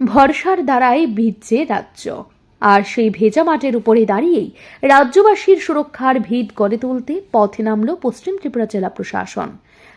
ভরসার দ্বারাই ভিজছে রাজ্য। আর সেই ভেজা মাঠের উপরে দাঁড়িয়েই রাজ্যবাসীর সুরক্ষার ভিত গড়ে তুলতে পথে নামল পশ্চিম ত্রিপুরা জেলা প্রশাসন।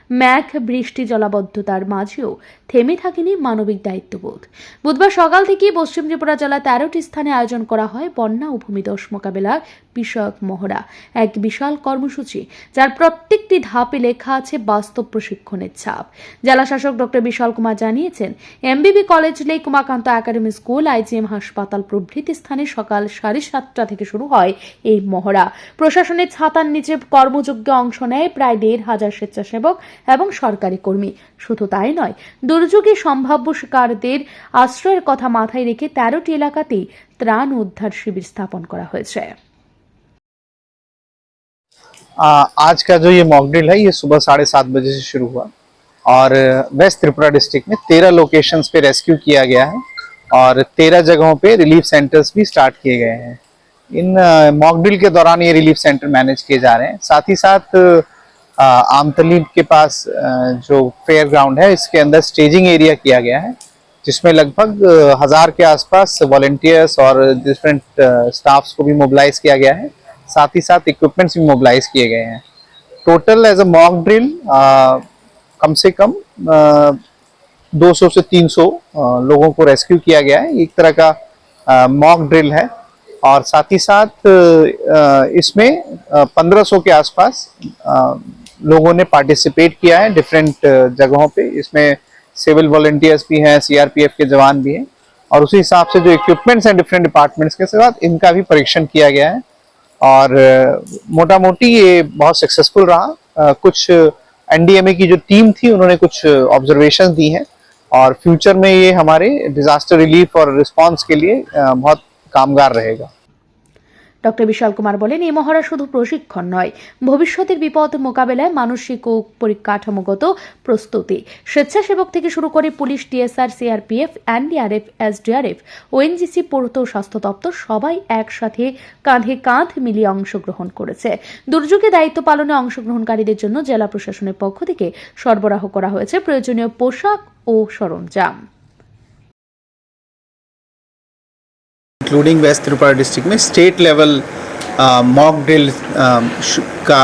ম্যাঘ বৃষ্টি জলাবদ্ধতার মাঝেও থেমে থাকেনি মানবিক দায়িত্ববোধ। বুধবার সকাল থেকেই পশ্চিম ত্রিপুরা জেলা তেরোটি স্থানে আয়োজন করা হয় বন্যা ও ভূমিধস মোকাবেলা বিষয়ক মহড়া, এক বিশাল কর্মসূচি যার প্রত্যেকটি ধাপে লেখা আছে বাস্তব প্রশিক্ষণের ছাপ। জেলা শাসক ডক্টর বিশাল কুমার জানিয়েছেন, MBB college lake Umakanta academy school IGM হাসপাতাল প্রভৃতি স্থানে সকাল সাড়ে সাতটা থেকে শুরু হয় এই মহড়া। প্রশাসনের ছাতার নিচে কর্মযজ্ঞে অংশ নেয় প্রায় দেড় হাজার স্বেচ্ছাসেবক। এবং সরকারি কর্মী শুধু তাই নয় দুর্যোগে সম্ভাব্য শিকারদের আশ্রয়ের কথা মাথায় রেখে তেরোটি এলাকাতেই ত্রাণ উদ্ধার শিবির স্থাপন করা হয়েছে आ, आज का जो ये मॉक ड्रिल है ये सुबह साढ़े सात बजे से शुरू हुआ और वेस्ट त्रिपुरा डिस्ट्रिक्ट में तेरह लोकेशंस पे रेस्क्यू किया गया है और तेरह जगहों पे रिलीफ सेंटर्स भी स्टार्ट किए गए हैं इन मॉक ड्रिल के दौरान ये रिलीफ सेंटर मैनेज किए जा रहे हैं साथ ही साथ अ, आमतली के पास जो फेयर ग्राउंड है इसके अंदर स्टेजिंग एरिया किया गया है जिसमें लगभग हज़ार के आसपास वॉल्टियर्स और डिफरेंट स्टाफ्स को भी मोबिलाइज किया गया है। साथ ही साथ इक्विपमेंट्स भी मोबिलाइज किए गए हैं। Total as a mock drill कम से कम uh, 200 से 300 uh, लोगों को रेस्क्यू किया गया है। एक तरह का मॉक ड्रिल है। और साथ ही साथ इसमें uh, 1500 के आसपास लोगों ने पार्टिसिपेट किया है डिफरेंट जगहों पे। इसमें सिविल वॉल्टियर्स भी हैं सीआरपीएफ के जवान भी हैं। और उसी हिसाब से जो इक्विपमेंट्स हैं डिफरेंट डिपार्टमेंट्स के साथ इनका भी परीक्षण किया गया है। और मोटा मोटी ये बहुत सक्सेसफुल रहा। अ, कुछ एनडीएमए की जो टीम थी उन्होंने कुछ ऑब्जर्वेशन दी हैं। और फ्यूचर में ये हमारे डिजास्टर रिलीफ और रिस्पॉन्स के लिए बहुत कामगार रहेगा। ডক্টর বিশাল কুমার বলেন, এই মহড়া শুধু প্রশিক্ষণ নয়, ভবিষ্যতের বিপদ মোকাবেলায় মানসিক ও পরিকাঠামোগত প্রস্তুতি। স্বেচ্ছাসেবক থেকে শুরু করে police, TSR, CRPF, NDRF, SDRF, ONGC পূর্ত স্বাস্থ্য দপ্তর সবাই একসাথে কাঁধে কাঁধ মিলিয়ে অংশগ্রহণ করেছে। দুর্যোগে দায়িত্ব পালনে অংশগ্রহণকারীদের জন্য জেলা প্রশাসনের পক্ষ থেকে সরবরাহ করা হয়েছে প্রয়োজনীয় পোশাক ও সরঞ্জাম। इंक्लूडिंग वेस्ट त्रिपुरा डिस्ट्रिक्ट में स्टेट लेवल मॉक ड्रिल का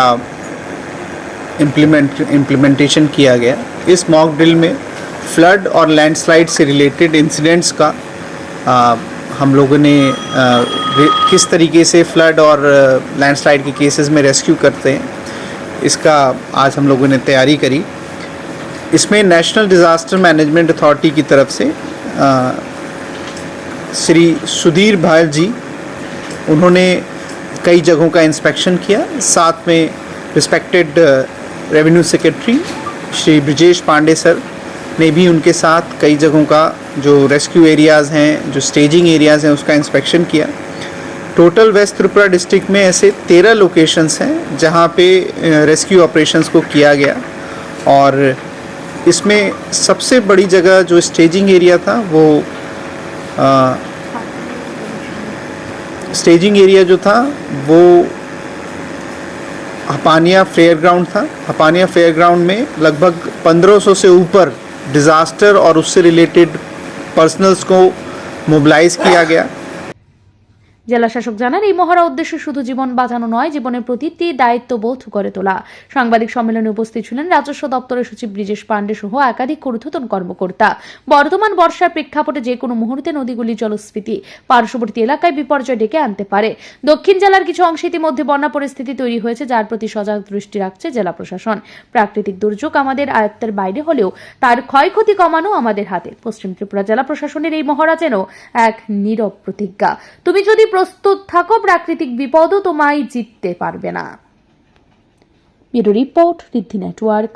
इम्प्लीमेंट इम्प्लीमेंटेशन किया गया। इस मॉक ड्रिल में फ्लड और लैंडस्लाइड से रिलेटेड इंसिडेंट्स का अ, हम लोगों ने अ, रे- किस तरीके से फ्लड और लैंडस्लाइड के केसेस में रेस्क्यू करते हैं इसका आज हम लोगों ने तैयारी करी। इसमें नेशनल डिज़ास्टर मैनेजमेंट अथॉरिटी की तरफ़ से अ, श्री सुधीर भायल जी, उन्होंने कई जगहों का इंस्पेक्शन किया। साथ में respected revenue secretary Shri Brijesh Pande sir ने भी उनके साथ कई जगहों का जो रेस्क्यू एरियाज़ हैं, जो स्टेजिंग एरियाज़ हैं, उसका इंस्पेक्शन किया। टोटल वेस्ट त्रिपुरा डिस्ट्रिक्ट में ऐसे तेरह लोकेशंस हैं, जहाँ पे रेस्क्यू ऑपरेशंस को किया गया। और इसमें सबसे बड़ी जगह जो स्टेजिंग एरिया था, वो स्टेजिंग एरिया जो था, वो हपानिया फेयर ग्राउंड था। हपानिया फेयर ग्राउंड में लगभग 1500 से ऊपर डिज़ास्टर और उससे रिलेटेड पर्सनल्स को मोबिलाइज किया गया। জেলা শাসক জানান, এই মহড়া উদ্দেশ্য শুধু জীবন বাঁচানো নয়, জীবনের প্রতিটি দায়িত্ববোধ করে তোলা। সাংবাদিক সম্মেলনে উপস্থিত ছিলেন রাজস্ব দপ্তরের সচিব ব্রিজেশ পান্ডে সহ একাধিক ঊর্ধ্বতন কর্মকর্তা। বর্তমান বর্ষার প্রেক্ষাপটে যে কোনো মুহূর্তে নদীগুলি জলস্ফীতি পার্শ্ববর্তী এলাকায় বিপর্যয় ডেকে আনতে পারে। দক্ষিণ জেলার কিছু অংশে ইতিমধ্যে বন্যা পরিস্থিতি তৈরি হয়েছে, যার প্রতি সজাগ দৃষ্টি রাখছে জেলা প্রশাসন। প্রাকৃতিক দুর্যোগ আমাদের আয়ত্তের বাইরে হলেও তার ক্ষয়ক্ষতি কমানো আমাদের হাতে। পশ্চিম ত্রিপুরা জেলা প্রশাসনের এই মহড়া যেন এক নীরব প্রতিজ্ঞা। তুমি যদি প্রস্তুত থাকো প্রাকৃতিক বিপদও তোমায় জিততে পারবে না। Bureau report Riddhi network.